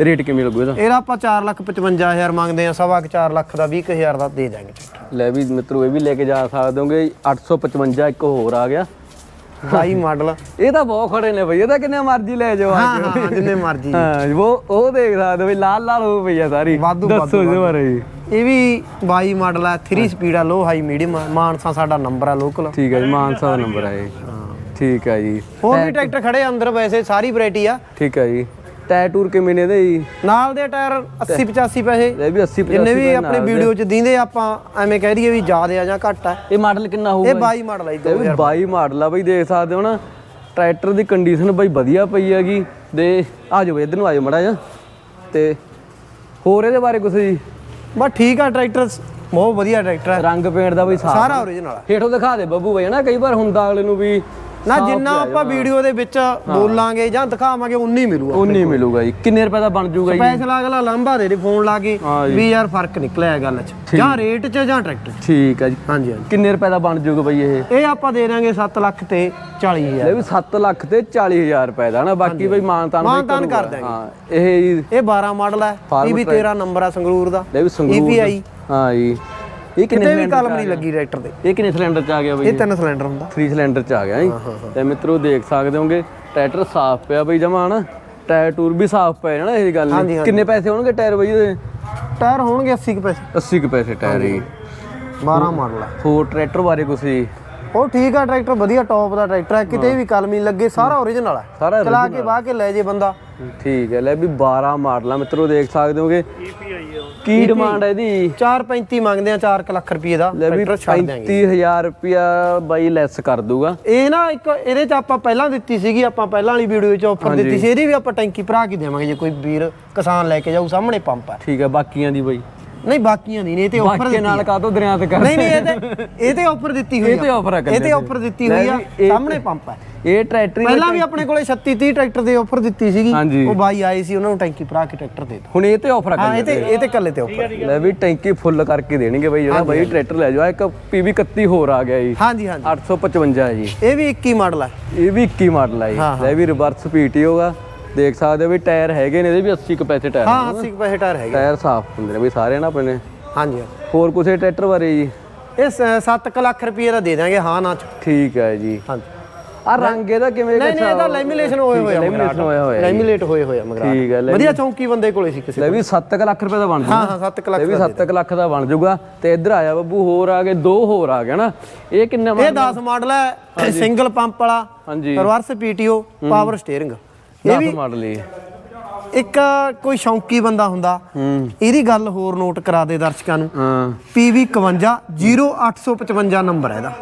ਰੇਟ ਕਿਵੇਂ ਲੱਗੂ ਇਹਦਾ? ਇਹਦਾ ਆਪਾਂ 455000 ਮੰਗਦੇ ਆ ਸਵਾ ਕੁ 4 ਲੱਖ ਦਾ 20000 ਦਾ ਦੇ ਦਾਂਗੇ ਟਰੈਕਟਰ। ਲੈ ਵੀ ਮਿੱਤਰੋ ਇਹ ਵੀ ਲੈ ਕੇ ਜਾ ਸਕਦੇ ਹੋਗੇ। 855 ਇੱਕ ਹੋਰ ਆ ਗਿਆ। High model. ਇਹ ਤਾਂ ਬਹੁਤ ਖੜੇ ਨੇ ਬਈ ਇਹਦਾ ਕਿੰਨੇ ਮਰਜ਼ੀ ਲੈ ਜਾਓ ਹਾਂ ਜਿੰਨੇ ਮਰਜ਼ੀ। ਹਾਂ ਉਹ ਉਹ ਦੇਖ ਸਕਦੇ ਹੋ ਬਈ ਲਾਲ ਲਾਲ ਹੋ ਪਈ ਆ ਸਾਰੀ। ਵਾਧੂ, ਦੱਸੋ ਇਹਦੇ ਬਾਰੇ। ਜੀ ਇਹ ਵੀ 22 ਮਾਡਲ ਹੈ 3 ਸਪੀਡ ਆ ਲੋ ਹਾਈ ਮੀਡੀਅਮ ਮਾਨਸਾ ਸਾਡਾ ਨੰਬਰ ਆ ਲੋਕਲ ਠੀਕ ਹੈ ਜੀ ਮਾਨਸਾ ਦਾ ਨੰਬਰ ਆ ਇਹ। ਠੀਕ ਹੈ ਜੀ। ਹੋਰ ਵੀ ਟਰੈਕਟਰ ਖੜੇ ਆ ਅੰਦਰ ਵੈਸੇ ਸਾਰੀ ਵੈਰਾਈਟੀ ਆ। ਠੀਕ ਹੈ ਜੀ। ਟਾਇਰ ਟੂਰ ਕਿਵੇਂ ਨੇ ਇਹਦੇ ਜੀ? ਨਾਲ ਦੇ ਟਾਇਰ 80 85 ਪੈਸੇ। ਇਹ ਵੀ 80 ਜਿੰਨੇ 85 ਵੀ ਆਪਣੇ ਵੀਡੀਓ ਚ ਦਿੰਦੇ ਆਪਾਂ ਐਵੇਂ ਕਹਿ ਦਈਏ ਵੀ ਜ਼ਿਆਦੇ ਆ ਜਾਂ ਘੱਟ ਆ। ਇਹ ਮਾਡਲ ਕਿੰਨਾ ਹੋਊਗਾ ਇਹ 22 ਮਾਡਲ ਵੀ 22 ਮਾਡਲ ਆ ਬਈ ਦੇਖ ਸਕਦੇ ਹੋ ਨਾ। ਟਰੈਕਟਰ ਦੀ ਕੰਡੀਸ਼ਨ ਬਈ ਵਧੀਆ ਪਈ ਹੈਗੀ। ਦੇ ਆ ਜਾਓ ਇੱਧਰ ਨੂੰ ਆ ਜਾਓ ਮੜਾ ਜਾ ਤੇ ਹੋਰ ਇਹਦੇ ਬਾਰੇ ਕੁਝ ਜੀ? ਬਸ ਠੀਕ ਆ ਟਰੈਕਟਰ ਬਹੁਤ ਵਧੀਆ ਟਰੈਕਟਰ ਹੈ ਰੰਗ ਪੇਂਟ ਦਾ ਬਈ ਸਾਰਾ। ਓਰੀਜਨਲ ਆ। ਹੇਠੋਂ ਦਿਖਾ ਦੇ ਬੱਬੂ ਬਈ ਨਾ ਕਈ ਵਾਰ ਹੁੰਦਾ ਅਗਲੇ ਨੂੰ ਵੀ ਨਾ ਜਿੰਨਾ ਆਪਾਂ ਵੀਡੀਓ ਦੇ ਵਿੱਚ ਬੋਲਾਂਗੇ ਜਾਂ ਦਿਖਾਵਾਂਗੇ ਉਨੀ ਮਿਲੂਗਾ ਉਹ ਨਹੀਂ ਮਿਲੂਗਾ ਜੀ। ਕਿੰਨੇ ਰੁਪਏ ਦਾ ਬਣ ਜਾਊਗਾ ਜੀ? ਫੈਸਲਾ ਅਗਲਾ ਲੰਬਾ ਦੇ ਦੇ ਫੋਨ ਲਾ ਕੇ ਹਾਂ। ਵੀ ਯਾਰ ਫ਼ਰਕ ਨਿਕਲਿਆ ਇਹ ਗੱਲ 'ਚ। ਜਾਂ ਰੇਟ 'ਚ ਜਾਂ ਟਰੈਕਟਰ 'ਚ। ਠੀਕ ਹੈ ਜੀ। ਹਾਂਜੀ ਹਾਂਜੀ। ਕਿੰਨੇ ਰੁਪਏ ਦਾ ਬਣ ਜਾਊਗਾ ਬਈ ਇਹ? ਇਹ ਆਪਾਂ ਦੇ ਦਾਂਗੇ 7 ਲੱਖ ਤੇ 40000 ਲੈ ਵੀ 7 ਲੱਖ ਤੇ 40000 ਰੁਪਏ ਦਾ ਨਾ ਬਾਕੀ ਬਈ ਮਾਨਤਾਨ ਮਾਨਤਾਨ ਕਰ ਕਰੂਗਾ। ਹਾਂ ਇਹ ਇਹ 12 ਮਾਡਲ ਹੈ ਇਹ ਵੀ 13 ਨੰਬਰ ਆ ਸੰਗਰੂਰ ਦਾ। ਲੈ ਵੀ ਸੰਗਰੂਰ EPI ਦਾ। ਹਾਂ ਜੀ। ਇਹ ਕਿੰਨੇ ਸਿਲੰਡਰ ਕਲਮ ਨਹੀਂ ਲੱਗੀ ਟਰੈਕਟਰ ਦੇ। ਇਹ ਕਿੰਨੇ ਸਿਲੰਡਰ ਚ ਆ ਗਿਆ ਬਈ ਇਹ ਤਿੰਨ ਸਿਲੰਡਰ ਹੁੰਦਾ। 3 ਸਿਲੰਡਰ ਚ ਆ ਗਿਆ ਜੀ। ਤੇ ਮਿੱਤਰੋ ਦੇਖ ਸਕਦੇ ਹੋਗੇ ਟਰੈਕਟਰ ਸਾਫ਼ ਪਿਆ ਬਈ ਜਮਾ ਨਾ ਟਾਇਰ ਟੂਰ ਵੀ ਸਾਫ਼ ਪਏ ਨੇ ਇਹ ਗੱਲ ਨਹੀਂ। ਕਿੰਨੇ ਪੈਸੇ ਹੋਣਗੇ ਟਾਇਰ ਬਈ ਇਹਦੇ ਟਾਇਰ ਹੋਣਗੇ 80 ਕੁ ਪੈਸੇ। 80 ਕੁ ਪੈਸੇ ਟਾਇਰ ਹੀ 12 ਮਾਡਲ ਆ। ਹੋਰ ਟਰੈਕਟਰ ਬਾਰੇ ਕੁਛ ਜੀ? ਉਹ ਠੀਕ ਆ ਟਰੈਕਟਰ ਵਧੀਆ ਟੌਪ ਦਾ ਟਰੈਕਟਰ ਹੈ। ਕਿਤੇ ਵੀ ਕਲਮ ਲੱਗੇ ਸਾਰਾ ਓਰੀਜਨਲ ਹੈ ਸਾਰਾ ਚਲਾ ਕੇ ਬਾਹ ਕੇ ਲੈ ਜੇ ਬੰਦਾ। ਠੀਕ ਹੈ ਲੈ ਵੀ 12 ਮਾਡਲ ਆ। ਮਿੱਤਰੋ ਦੇਖ ਸਕਦੇ ਹੋਗੇ ਕੀ ਡਿਮਾਂਡ ਹੈ ਇਹਦੀ? 435 ਮੰਗਦੇ ਆ 4 ਲੱਖ ਰੁਪਏ ਦਾ ਲੈ ਵੀ ਟਰੈਕਟਰ ਛੱਡ ਦਿਆਂਗੇ। 35000 ਰੁਪਿਆ ਬਾਈ ਲੈਸ ਕਰ ਦੂਗਾ ਇਹ ਨਾ ਇੱਕ ਇਹਦੇ ਚ ਆਪਾਂ ਪਹਿਲਾਂ ਦਿੱਤੀ ਸੀਗੀ ਆਪਾਂ ਪਹਿਲਾਂ ਵਾਲੀ ਵੀਡੀਓ ਵਿੱਚ ਆਫਰ ਦਿੱਤੀ ਸੀ ਇਹਦੀ ਵੀ ਆਪਾਂ ਟੈਂਕੀ ਭਰਾ ਕੇ ਦੇਵਾਂਗੇ ਜੇ ਕੋਈ ਵੀਰ ਕਿਸਾਨ ਲੈ ਕੇ ਜਾਊ ਸਾਹਮਣੇ ਪੰਪ ਹੈ ਠੀਕ ਹੈ ਬਾਕੀਆਂ ਦੀ ਬਾਈ। ਨਹੀਂ ਬਾਕੀਆਂ ਨਹੀਂ ਇਹ ਤੇ ਆਫਰ ਬਾਕੀ ਨਾਲ ਕਾਤੋਂ ਦਰਿਆ ਤੇ ਕਰ ਨਹੀਂ ਨਹੀਂ ਇਹ ਤੇ ਇਹ ਤੇ ਆਫਰ ਦਿੱਤੀ ਹੋਈ ਇਹ ਤੇ offer ਆ ਇਹ ਤੇ ਆਫਰ ਦਿੱਤੀ ਹੋਈ ਆ। ਸਾਹਮਣੇ ਪੰਪ ਹੈ ਇਹ ਟਰੈਕਟਰ ਹੀ- ਪਹਿਲਾਂ ਵੀ ਆਪਣੇ ਕੋਲੇ 36 30 ਟਰੈਕਟਰ ਦੇ ਆਫਰ ਦਿੱਤੀ ਸੀਗੀ। ਉਹ ਬਾਈ ਆਏ ਸੀ ਉਹਨਾਂ ਨੂੰ ਟੈਂਕੀ ਭਰਾ ਕੇ ਟਰੈਕਟਰ ਦੇ ਹੁਣ ਇਹ ਤੇ ਆਫਰ ਹਾਂ ਕਰ ਇਹ ਤੇ ਇਹ ਤੇ ਕੱਲੇ ਤੇ ਆਫਰ ਲੈ ਵੀ ਟੈਂਕੀ ਫੁੱਲ ਕਰਕੇ ਦੇਣਗੇ ਬਾਈ ਜਿਹੜਾ ਬਾਈ ਟਰੈਕਟਰ ਲੈ ਜਾਓ। ਇੱਕ ਪੀਵੀ 31 ਹੋਰ ਆ ਗਿਆ ਜੀ। ਹਾਂਜੀ ਹਾਂਜੀ। 855 ਹੈ ਜੀ। ਇਹ ਵੀ 21 ਮਾਡਲ ਹੈ ਇਹ ਵੀ 21 ਮਾਡਲ ਆ ਜੀ। ਹਾਂ, ਲੈ ਵੀ ਰਿਵਰਸ ਪੀਟੀ ਹੋਗਾ ਦੇਖ ਸਕਦੇ ਹੋ ਵੀ ਟਾਇਰ ਹੈਗੇ ਨੇ ਇਹਦੇ ਵੀ 80 ਕੁ ਪੈਸੇ ਟਾਇਰ ਹਾਂ 80 ਕੁ ਪੈਸੇ ਟਾਇਰ ਹੈਗੇ। ਟਾਇਰ ਸਾਫ਼ ਹੁੰਦੇ ਨੇ ਵੀ ਸਾਰੇ ਨਾ ਆਪਣੇ। ਹਾਂਜੀ। ਹੋਰ ਕੁਛ ਟਰੈਕਟਰ ਬਾਰੇ ਜੀ? ਇਹ 7 ਲੱਖ ਰੁਪਏ ਦਾ ਦੇ ਦਾਂਗੇ ਹਾਂ ਨਾ ਚ। ਠੀਕ ਹੈ ਜੀ। ਹਾਂਜੀ। ਆ ਰੰਗ ਇਹਦਾ ਕਿਵੇਂ ਨਹੀਂ ਨਹੀਂ ਇਹਦਾ ਲੈਮੀਨੇਸ਼ਨ ਹੋਏ ਹੋਏ ਆ ਲੈਮੀਨੇਸ਼ਨ ਹੋਇਆ ਹੋਇਆ। ਲੈਮੀਨੇਟ ਹੋਏ ਹੋਏ ਆ ਮਗਰਾ ਠੀਕ ਹੈ ਲੈ ਵਧੀਆ ਚੌਂਕੀ ਬੰਦੇ ਕੋਲੇ ਸੀ ਕਿਸੇ ਲੈ ਵੀ 7 ਲੱਖ ਰੁਪਏ ਦਾ ਬਣ ਜੂਗਾ। ਹਾਂ ਹਾਂ 7 ਲੱਖ ਇਹ ਵੀ 7 ਲੱਖ ਦਾ ਬਣ ਜਾਊਗਾ ਤੇ ਇੱਧਰ ਆਇਆ ਬੱਬੂ ਹੋਰ ਆ ਗਏ ਦੋ ਹੋਰ ਆ ਗਏ ਨਾ। ਇਹ ਕਿੰਨੇ ਇਹ 10 ਮਾਡਲ ਹੈ ਸਿੰਗਲ ਪੰਪ ਵਾਲਾ ਹਾਂਜੀ। ਰਿਵਰਸ ਪੀਟੀਓ ਪਾਵਰ ਸਟੀਅਰਿੰਗ ਇਹ 10 ਮਾਡਲ ਹੀ। ਇੱਕ ਕੋਈ ਸ਼ੌਂਕੀ ਬੰਦਾ ਹੁੰਦਾ ਇਹਦੀ ਗੱਲ ਹੋਰ ਨੋਟ ਕਰਾ ਦੇ ਦਰਸ਼ਕਾਂ ਨੂੰ। ਹਾਂ। PV 51 0855 ਨੰਬਰ ਹੈ ਇਹਦਾ।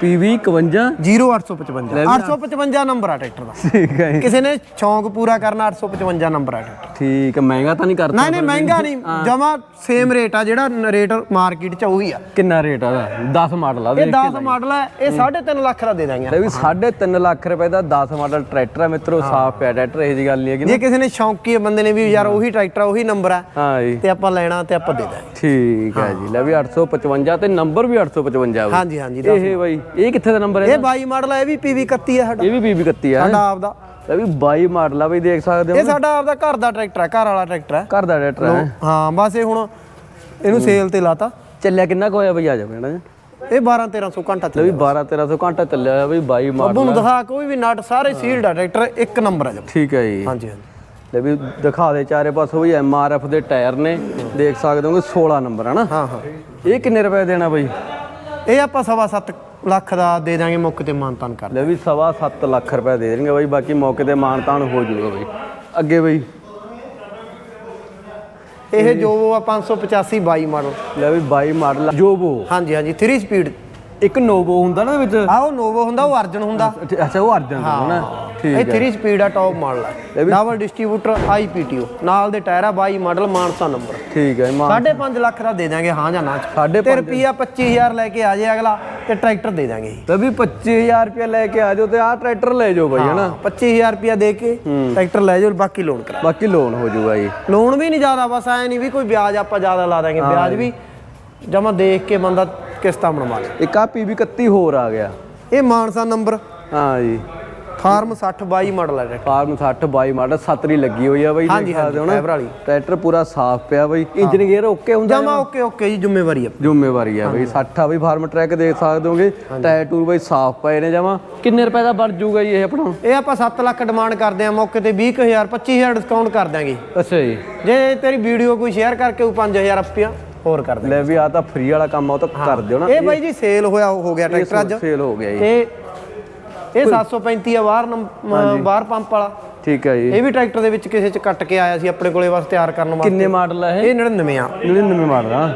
PV 51 0855 855 ਨੰਬਰ ਆ ਟਰੈਕਟਰ ਦਾ। ਠੀਕ ਹੈ। ਜੀ। ਕਿਸੇ ਨੇ ਸ਼ੌਂਕ ਪੂਰਾ ਕਰਨਾ 855 ਨੰਬਰ ਆ ਟਰੈਕਟਰ। ਠੀਕ ਹੈ ਮਹਿੰਗਾ ਤਾਂ ਨਹੀਂ ਕਰਦਾ ਨਹੀਂ ਨਹੀਂ ਮਹਿੰਗਾ ਨਹੀਂ। ਜਮਾ ਸੇਮ ਰੇਟ ਆ ਜਿਹੜਾ ਰੇਟ ਮਾਰਕੀਟ 'ਚ ਉਹੀ ਆ। ਕਿੰਨਾ ਰੇਟ ਆ ਦਾ 10 ਮਾਡਲ ਆ ਇਹ 10 ਮਾਡਲ ਹੈ। ਇਹ 3.5 ਲੱਖ ਦਾ ਦੇ ਦਾਂਗੇ ਲੈ ਵੀ 3.5 ਲੱਖ ਰੁਪਏ ਦਾ 10 ਮਾਡਲ ਟਰੈਕਟਰ ਆ ਮਿੱਤਰੋ ਸਾਫ਼ ਪਿਆ ਟਰੈਕਟਰ ਇਹ ਜੀ ਗੱਲ ਨਹੀਂ ਹੈਗੀ ਨਾ। ਜੇ ਕਿਸੇ ਨੇ ਸ਼ੌਂਕੀ ਬੰਦੇ ਨੇ ਵੀ ਯਾਰ ਉਹੀ ਟਰੈਕਟਰ ਉਹੀ ਨੰਬਰ ਆ ਹਾਂ ਜੀ। ਤੇ ਆਪਾਂ ਲੈਣਾ ਤੇ ਆਪਾਂ ਦੇ ਦਾਂਗੇ। ਠੀਕ ਹੈ ਜੀ ਲੈ ਵੀ 855 ਤੇ ਨੰਬਰ ਵੀ 855 ਆ। ਬਈ। ਹਾਂਜੀ ਹਾਂਜੀ ਇਹ ਬਾਈ ਇਹ ਕਿੱਥੇ ਦਾ ਨੰਬਰ ਹੈ ਇਹ 22 ਮਾਡਲ ਹੈ ਇਹ ਵੀ PV 31 ਹੈ ਸਾਡਾ। ਇਹ ਵੀ PV 31 ਆ। ਸਾਡਾ ਆਪਦਾ। ਲੈ ਵੀ 22 ਮਾਡਲ ਆ ਬਈ ਦੇਖ ਸਕਦੇ ਹੋ ਇਹ ਸਾਡਾ ਆਪਦਾ ਘਰ ਦਾ ਟਰੈਕਟਰ ਹੈ ਘਰ ਵਾਲਾ ਟਰੈਕਟਰ ਹੈ ਘਰ ਦਾ ਟਰੈਕਟਰ ਹੈ ਹਾਂ ਬਸ ਇਹ ਹੁਣ ਇਹਨੂੰ ਸੇਲ ਤੇ ਲਾਤਾ। ਚੱਲਿਆ ਕਿੰਨਾ ਕੁ ਹੋਇਆ ਬਈ ਆ ਜਾ ਬੇਣਾ ਇਹ 12 1300 ਘੰਟਾ ਲੈ ਵੀ ਚੱਲਿਆ। 12 1300 ਘੰਟਾ ਚੱਲਿਆ ਹੋਇਆ ਬਈ 22 ਬੱਬੂ ਮਾਡਲ ਨੂੰ ਦਿਖਾ ਕੋਈ ਵੀ ਨਟ ਸਾਰੇ ਸੀਲਡ ਆ ਟਰੈਕਟਰ ਇੱਕ ਨੰਬਰ ਆ ਠੀਕ ਹੈ ਜੀ। ਹਾਂਜੀ ਹਾਂਜੀ। ਲੈ ਵੀ ਦਿਖਾ ਦੇ ਚਾਰੇ ਪਾਸੋਂ ਵੀ ਐਮ ਆਰ ਐਫ ਦੇ ਟਾਇਰ ਨੇ। ਦੇਖ ਸਕਦੇ ਹੋਗੇ 16 ਨੰਬਰ ਹੈ ਨਾ ਹਾਂ ਹਾਂ। ਇਹ ਕਿੰਨੇ ਰੁਪਏ ਦੇਣਾ ਬਈ? ਇਹ ਆਪਾਂ ਸਵਾ ਸੱਤ ਲੱਖ ਦਾ ਦੇ ਦਾਂਗੇ ਮੌਕੇ ਤੇ ਮਾਨਤਾਨ ਕਰ ਲੈ ਵੀ ਸਵਾ 7 ਲੱਖ ਰੁਪਏ ਦੇ ਦੇਣਗੇ ਬਈ ਬਾਕੀ ਮੌਕੇ ਤੇ ਮਾਨਤਾਨ ਹੋ ਜਾਊਗਾ ਬਈ। ਅੱਗੇ ਬਈ। ਇਹ ਜੋ ਆ 585 22 ਮਾਡਲ ਲੈ ਵੀ 22 ਮਾਡਲ ਜੋਬੋ ਹਾਂਜੀ ਹਾਂਜੀ 3 ਸਪੀਡ ਇੱਕ ਨੋਵੋ ਹੁੰਦਾ ਨਾ ਵਿੱਚ? ਆ ਉਹ ਨੋਵੋ ਹੁੰਦਾ ਉਹ ਅਰਜਨ ਹੁੰਦਾ। ਅੱਛਾ ਉਹ ਅਰਜਨ ਦਾ ਨਾ। ਇਹ ਠੀਕ ਹੈ। 3 ਸਪੀਡ ਆ ਟੌਪ ਮਾਡਲ ਵੀ- ਡਬਲ ਡਿਸਟ੍ਰੀਬਿਊਟਰ ਆਈਪੀਟੀਓ ਨਾਲ ਦੇ ਟਾਇਰ ਆ 22 ਮਾਡਲ ਮਾਨਸਾ ਨੰਬਰ ਠੀਕ ਹੈ ਮਾਨ 5.5 ਲੱਖ ਦਾ ਦੇ ਦਾਂਗੇ ਹਾਂ ਜਾਂ ਨਾ। ਤੇ। ਰੁਪਿਆ 25000 ਲੈ ਕੇ ਆ ਜਾਏ ਅਗਲਾ ਤੇ ਟਰੈਕਟਰ ਦੇ ਦਾਂਗੇ ਤੇ ਵੀ 25000 ਰੁਪਏ ਲੈ ਕੇ ਆ ਜਾਓ ਤੇ ਆਹ ਟਰੈਕਟਰ ਲੈ ਜਾਓ ਬਈ ਹਨਾ? 25000 ਰੁਪਿਆ ਦੇ ਕੇ ਟਰੈਕਟਰ ਲੈ ਜਾਓ ਬਾਕੀ ਲੋਨ ਕਰਾ। ਬਾਕੀ ਲੋਨ ਹੋ ਜਾਊਗਾ ਜੀ। ਲੋਨ ਵੀ ਨਹੀਂ ਜ਼ਿਆਦਾ ਬਸ ਐ ਨਹੀਂ ਵੀ ਕੋਈ ਵਿਆਜ ਆਪਾਂ ਜ਼ਿਆਦਾ ਲਾ ਦਾਂਗੇ ਵਿਆਜ ਵੀ ਜਮਾ ਦੇਖ ਕੇ ਬੰਦਾ ਕਿਸ਼ਤਾਂ ਬਣਵਾ ਲੇ। ਇੱਕ ਆ ਪੀਵੀ 31 ਹੋਰ ਆ ਗਿਆ। ਇਹ ਮਾਨਸਾ ਨੰਬਰ ਹਾਂ ਜੀ। ਫਾਰਮ 60 22 ਮਾਡਲ ਹੈ ਟਰੈਕਟਰ ਫਾਰਮ 60 22 ਮਾਡਲ ਸਤਰੀ ਲੱਗੀ ਹੋਈ ਆ ਬਈ ਹਾਂਜੀ, ਦੇਖ ਸਕਦੇ ਹੋ ਨਾ ਫਾਈਬਰ ਵਾਲੀ। ਟਰੈਕਟਰ ਪੂਰਾ ਸਾਫ਼ ਪਿਆ ਬਈ। ਇੰਜਨ ਗੇਅਰ ਓਕੇ ਹੁੰਦਾ ਜਮਾ ਓਕੇ ਓਕੇ ਜੀ ਜ਼ਿੰਮੇਵਾਰੀ ਆ। ਜ਼ਿੰਮੇਵਾਰੀ ਆ ਬਈ। 60 ਆ ਬਈ ਫਾਰਮ ਟਰੈਕ ਦੇਖ ਸਕਦੇ ਹੋਗੇ। ਟਾਇਰ ਟੂਰ ਬਈ ਸਾਫ਼ ਪਏ ਨੇ ਜਮਾ। ਕਿੰਨੇ ਰੁਪਏ ਦਾ ਬਣ ਜਾਊਗਾ ਜੀ ਇਹ ਆਪਣਾ? ਇਹ ਆਪਾਂ 7 ਲੱਖ ਡਿਮਾਂਡ ਕਰਦੇ ਆ ਮੌਕੇ ਤੇ 20000 25000 ਡਿਸਕਾਊਂਟ ਕਰ ਦਾਂਗੇ ਅੱਛਾ ਜੀ। ਜੇ ਤੇਰੀ ਵੀਡੀਓ ਕੋਈ ਸ਼ੇਅਰ ਕਰਕੇ ਉਹ 5000 ਰੁਪਿਆ ਹੋਰ ਕਰ ਦਾਂਗੇ ਲੈ ਵੀ ਆ ਤਾਂ ਫ੍ਰੀ ਵਾਲਾ ਕੰਮ ਆ ਉਹ ਤਾਂ ਕਰ ਦਿਓ ਨਾ। ਇਹ ਬਾਈ ਜੀ ਸੇਲ ਹੋਇਆ ਹੋ ਗਿਆ ਟਰੈਕਟਰ ਅੱਜ। ਸੇਲ ਹੋ ਗਿਆ ਜੀ। ਤੇ ਇਹ 735 ਆ ਬਾਹਰ ਨੰਬ- ਬਾਹਰ ਪੰਪ ਵਾਲਾ। ਠੀਕ ਹੈ ਜੀ। ਇਹ ਵੀ ਟਰੈਕਟਰ ਦੇ ਵਿੱਚ ਕਿਸੇ ਚ ਕੱਟ ਕੇ ਆਇਆ ਸੀ ਆਪਣੇ ਕੋਲੇ ਬਸ ਤਿਆਰ ਕਰਨ ਵਾਸਤੇ। ਕਿੰਨੇ ਮਾਡਲ ਆ ਇਹ? ਇਹ 99 ਆ। 99 ਮਾਡਲ ਆ।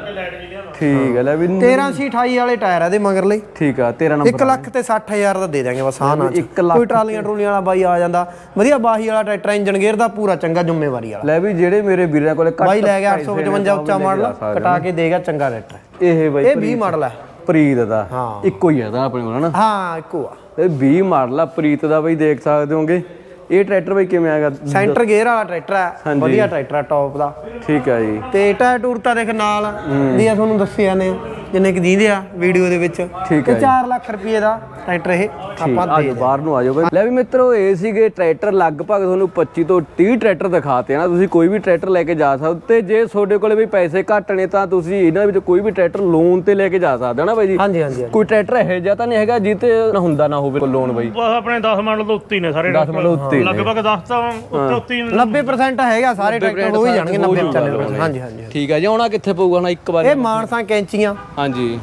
ਠੀਕ ਹੈ ਲੈ ਵੀ 13 ਸੀ 28 ਵਾਲੇ ਟਾਇਰ ਆ ਇਹਦੇ ਮਗਰ ਲਈ। ਠੀਕ ਆ 13 ਨੰਬਰ 1 ਲੱਖ ਤੇ 60000 ਦਾ ਦੇ ਦਾਂਗੇ ਬਸ ਹਾਂ ਨਾ ਚ। ਇੱਕ ਲੱਖ ਕੋਈ ਟਰਾਲੀਆਂ ਟਰੂਲੀਆਂ ਵਾਲਾ ਬਾਈ ਆ ਜਾਂਦਾ। ਵਧੀਆ ਬਾਹੀ ਵਾਲਾ ਟਰੈਕਟਰ ਇੰਜਨ ਗੇਅਰ ਦਾ ਪੂਰਾ ਚੰਗਾ ਜ਼ਿੰਮੇਵਾਰੀ ਵਾਲਾ। ਲੈ ਵੀ ਜਿਹੜੇ ਮੇਰੇ ਵੀਰਾਂ ਕੋਲੇ ਘੱਟ ਬਾਈ ਲੈ ਗਿਆ ਪੈਸੇ ਨੇ 855 ਉੱਚਾ ਉਹ ਵੀ ਲੈ ਮਾਡਲ ਕਟਾ ਕੇ ਦੇਗਾ ਚੰਗਾ ਟਰੈਕਟਰ। ਇਹ ਬਈ ਇਹ 20 ਮਾਡਲ ਹੈ। ਪ੍ਰੀਤ ਦਾ। ਹਾਂ। ਇੱਕੋ ਹੀ ਹੈ ਦਾ ਆਪਣੇ ਕੋਲ ਹਨਾ? ਹਾਂ ਇੱਕੋ ਆ। ਇਹ 20 ਮਾਡਲ ਆ ਪ੍ਰੀਤ ਦਾ ਬਈ ਦੇਖ ਸਕਦੇ ਹੋਗੇ। ਇਹ ਟਰੈਕਟਰ ਬਈ ਕਿਵੇਂ ਆਗਾ ਸੈਂਟਰ ਗੇਅਰ ਵਾਲਾ ਟਰੈਕਟਰ ਹਾਂਜੀ। ਵਧੀਆ ਟਰੈਕਟਰ ਆ ਟੌਪ ਦਾ। ਠੀਕ ਆ ਜੀ। ਤੇ ਟਾਇਰ ਟੂਰ ਤਾਂ ਦੇਖ ਨਾਲ ਦੀਆਂ ਤੁਹਾਨੂੰ ਦੱਸੇ ਜਾਂਦੇ ਆ। ਜਿੰਨੇ ਕਿ ਦੀਂਦੇ ਆ ਵੀਡੀਓ ਦੇ ਵਿੱਚ ਠੀਕ ਤੇ 4 ਲੱਖ ਰੁਪਏ ਦਾ ਟਰੈਕਟਰ ਇਹ ਆਪਾਂ ਦੇ ਆਜੋ ਬਾਹਰ ਨੂੰ ਆਜੋ ਬਈ। ਲੈ ਵੀ ਮਿੱਤਰੋ ਇਹ ਸੀਗੇ ਟਰੈਕਟਰ ਲਗਭਗ ਤੁਹਾਨੂੰ 25 ਤੋਂ 30 ਟਰੈਕਟਰ ਦਿਖਾਤੇ ਨਾ। ਤੁਸੀਂ ਕੋਈ ਵੀ ਟਰੈਕਟਰ ਲੈ ਕੇ ਜਾ ਸਕਦੇ ਤੇ ਜੇ ਤੁਹਾਡੇ ਕੋਲੇ ਵੀ ਪੈਸੇ ਘੱਟ ਨੇ ਤਾਂ ਤੁਸੀਂ ਇਹਨਾਂ ਵਿੱਚ ਕੋਈ ਵੀ ਟਰੈਕਟਰ ਲੋਨ ਤੇ ਲੈ ਕੇ ਜਾ ਸਕਦੇ ਹੋ ਨਾ ਬਾਈ ਜੀ। ਹਾਂਜੀ ਹਾਂਜੀ। ਕੋਈ ਟਰੈਕਟਰ ਇਹੋ ਜਿਹਾ ਤਾਂ ਨਹੀਂ ਹੈਗਾ ਜਿੱਤੇ ਨਾ ਹੁੰਦਾ ਨਾ ਹੋਵੇ ਲੋਨ ਬਾਈ। ਬਸ ਆਪਣੇ 10 ਮਾਡਲ ਤੋਂ ਉੱਤੇ ਹੀ ਨੇ ਸਾਰੇ 10 ਮਾਡਲ ਉੱਤੇ ਹੀ ਨੇ। ਲਗਭਗ 10 ਤਾਂ ਉੱਤੇ ਉੱਤੇ ਹੀ ਨੇ 90% ਹੈਗਾ ਸਾਰੇ ਟਰੈਕਟਰ ਹੋ ਹੀ ਜਾਣਗੇ 90 95 ਹਾਂਜੀ ਹਾਂਜੀ ਠੀਕ ਆ ਜੀ ਆਉਣਾ ਕਿੱਥੇ ਪਊਗਾ ਨਾ ਇੱਕ ਵਾਰੀ ਇਹ ਮਾਨਸਾ ਕੈਂਚੀਆਂ। ਹਾਂਜੀ।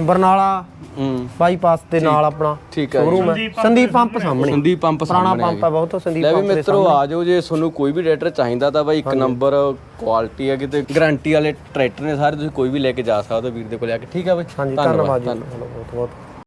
ਬਰਨਾਲਾ ਹੂੰ। ਬਾਈਪਾਸ ਦੇ ਨਾਲ ਆਪਣਾ ਠੀਕ ਆ ਜੀ। ਸ਼ੋਰੂਮ ਹੈ। ਸੰਦੀਪ ਪੰਪ ਸਾਹਮਣੇ। ਸੰਦੀਪ ਪੰਪ ਪੁਰਾਣਾ ਸਾਹਮਣੇ ਪੰਪ ਹੈ ਬਹੁਤ ਸੰਦੀਪ ਲੈ ਵੀ ਪੰਪ ਦੇ ਮਿੱਤਰੋ ਆ ਜਾਓ ਜੇ ਤੁਹਾਨੂੰ ਕੋਈ ਵੀ ਟਰੈਕਟਰ ਚਾਹੀਦਾ ਤਾਂ ਬਾਈ ਇੱਕ ਨੰਬਰ ਕੁਆਲਿਟੀ ਹੈ ਕਿਤੇ ਗਾਰੰਟੀ ਵਾਲੇ ਟਰੈਕਟਰ ਨੇ ਸਾਰੇ ਤੁਸੀਂ ਕੋਈ ਵੀ ਲੈ ਕੇ ਜਾ ਸਕਦੇ ਹੋ ਵੀਰ ਦੇ ਕੋਲ ਆ ਕੇ। ਠੀਕ ਆ ਬਾਈ। ਹਾਂਜੀ ਧੰਨਵਾਦ ਜੀ। ਬਹੁਤ ਬਹੁਤ